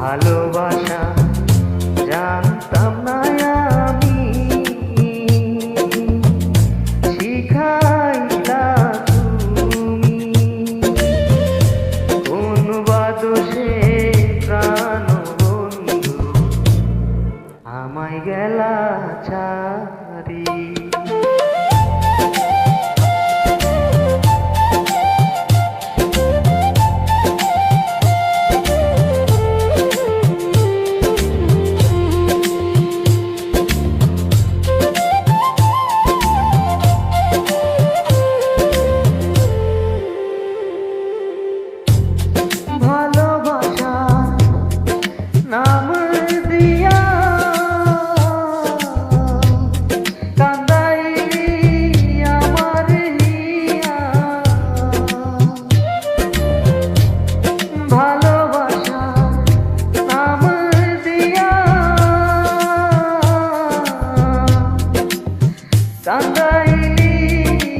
ভালোবাসা জানতাম না আমি। শিখাইলা তুমি। কোন বাদসে প্রাণ বন্ধু আমায় গেলা চারি